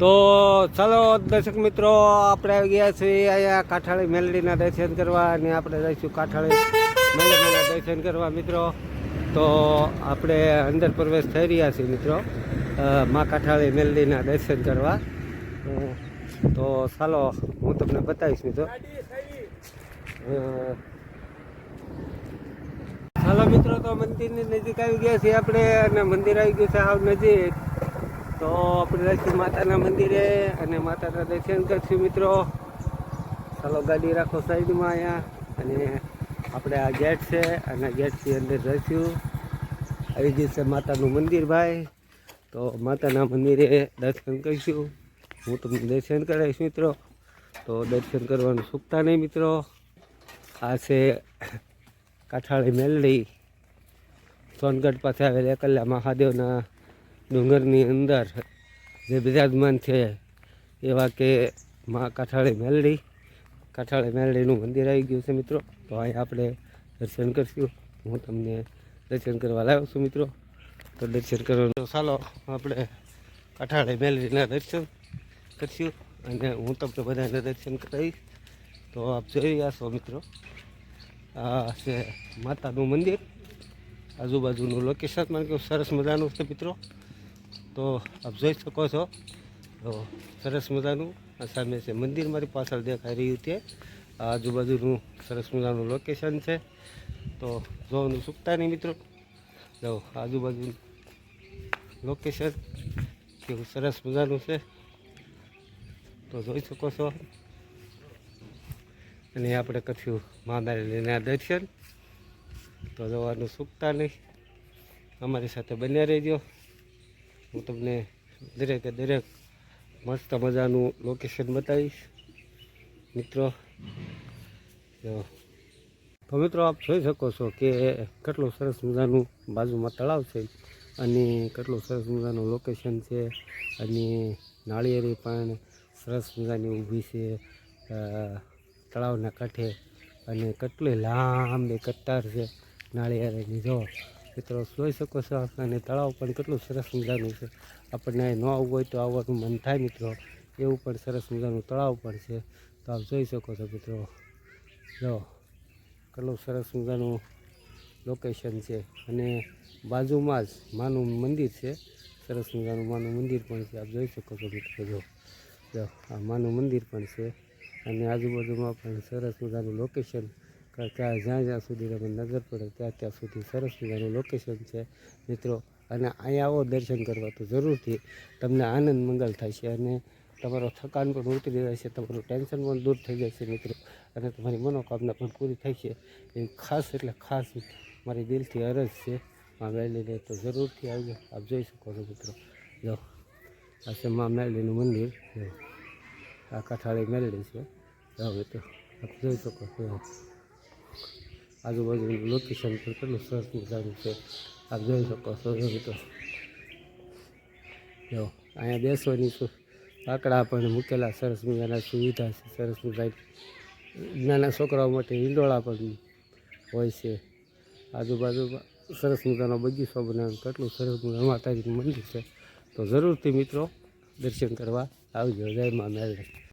તો ચાલો દર્શક મિત્રો, આપણે આવી ગયા છીએ અહીંયા કાઠાળી મેલડીના દર્શન કરવા અને આપણે જઈશું કાઠાળી મેલડીના દર્શન કરવા મિત્રો. તો આપણે અંદર પ્રવેશ થઈ રહ્યા છીએ મિત્રો મા કાઠાળી મેલડીના દર્શન કરવા. તો ચાલો હું તમને બતાવીશ મિત્રો. ચાલો મિત્રો, તો મંદિરની નજીક આવી ગયા છીએ આપણે અને મંદિર આવી ગયું છે આવ નજીક. તો આપણે રહીશું માતાના મંદિરે અને માતાના દર્શન કરશું મિત્રો. ચાલો ગાડી રાખો સાઈડમાં અહીંયા અને આપણે આ ગેટ છે અને ગેટથી અંદર રહીશું આવી ગયું છે માતાનું મંદિર ભાઈ. તો માતાના મંદિરે દર્શન કરીશું. હું તમને દર્શન કરાવીશ મિત્રો. તો દર્શન કરવાનું ચૂકતા નહીં મિત્રો. આ છે કાઠાળી મેલડી. સોનગઢ પાસે આવેલા એકલા મહાદેવના ડુંગરની અંદર જે બિરાજમાન છે, એવા કે મા કાઠાળી મેલડી. કાઠાળી મેલડીનું મંદિર આવી ગયું છે મિત્રો. તો અહીં આપણે દર્શન કરશું. હું તમને દર્શન કરવા લાવ્યો છું મિત્રો. તો દર્શન કરવાનું ચાલો, આપણે કાઠાળી મેલડીના દર્શન કરશું અને હું તમને બધાને દર્શન કરાવીશ. તો આપ જોઈ છો મિત્રો, આ છે માતાનું મંદિર. આજુબાજુનું લોકેશન મને કેવું સરસ મજાનું છે મિત્રો. તો આપ જોઈ શકો છો. તો સરસ મજાનું આ સામે છે મંદિર મારી પાછળ દેખાઈ રહ્યું છે. આજુબાજુનું સરસ મજાનું લોકેશન છે. તો જોવાનું ચૂકતા નહીં મિત્રો. જો આજુબાજુનું લોકેશન કેવું સરસ મજાનું છે. તો જોઈ શકો છો. અને આપણે કરશું આ દર્શન. તો જવાનું ચૂકતા નહીં. અમારી સાથે બન્યા રહેજો. હું તમને દરેકે દરેક મસ્ત મજાનું લોકેશન બતાવીશ. મિત્રો, જો. તો મિત્રો, આપ જોઈ શકો છો કે કેટલું સરસ મજાનું બાજુમાં તળાવ છે અને કેટલું સરસ મજાનું લોકેશન છે અને નાળિયેરી પણ સરસ મજાની ઊભી છે. તળાવના કાંઠે અને કેટલી લાંબી કતાર છે નાળિયેરીની, જો. મિત્રો જોઈ શકો છો અને તળાવ પણ કેટલું સરસ મજાનું છે. આપણને ન આવવું હોય તો આવવાનું મન થાય મિત્રો. એવું પણ સરસ મજાનું તળાવ પણ છે. તો આપ જોઈ શકો છો મિત્રો. જો, કેટલું સરસ મજાનું લોકેશન છે અને બાજુમાં જ માનું મંદિર છે. સરસ મજાનું માનું મંદિર પણ છે. આપ જોઈ શકો છો મિત્રો, જો. જો, આ માનું મંદિર પણ છે અને આજુબાજુમાં પણ સરસ મજાનું લોકેશન જ્યાં જ્યાં સુધી તમે નજર પડે, ત્યાં ત્યાં સુધી સરસ મજાનું લોકેશન છે. મિત્રો, અને અહીંયા આવો દર્શન કરવા તો જરૂરથી તમને આનંદ મંગલ છે અને તમારો થકાન પણ ઉતરી જશે તમારું ટેન્શન પણ દૂર થઈ છે મિત્રો. અને તમારી મનોકામના પણ પૂરી થાય છે. એ ખાસ એટલે ખાસ મારી દિલથી અરજ છે માં મેળવીને તો જરૂરથી આવજો. આપ જોઈ શકો છો મિત્રો. જો, આ છે માં મેળવીનું મંદિર. આ કાઠાળી મેળવી છે. જાઓ મિત્રો, આપ જોઈ શકો છો. આજુબાજુનું લોકેશન પણ કેટલું સરસ મજાનું છે. આપ જોઈ શકો છો, જો મિત્રો. જો, અહીંયા બેસવાની શું લાકડા પણ મૂકેલા, સરસ મજાના સુવિધા છે, સરસ મજા નાના છોકરાઓ માટે હિંડોળા પણ હોય છે. આજુબાજુમાં સરસ મજાનો બગીચો બનાવ્યો કેટલું સરસ મજાનું માતાજીનું મંદિર છે. તો જરૂરથી મિત્રો દર્શન કરવા આવજો. જય મા મેળવી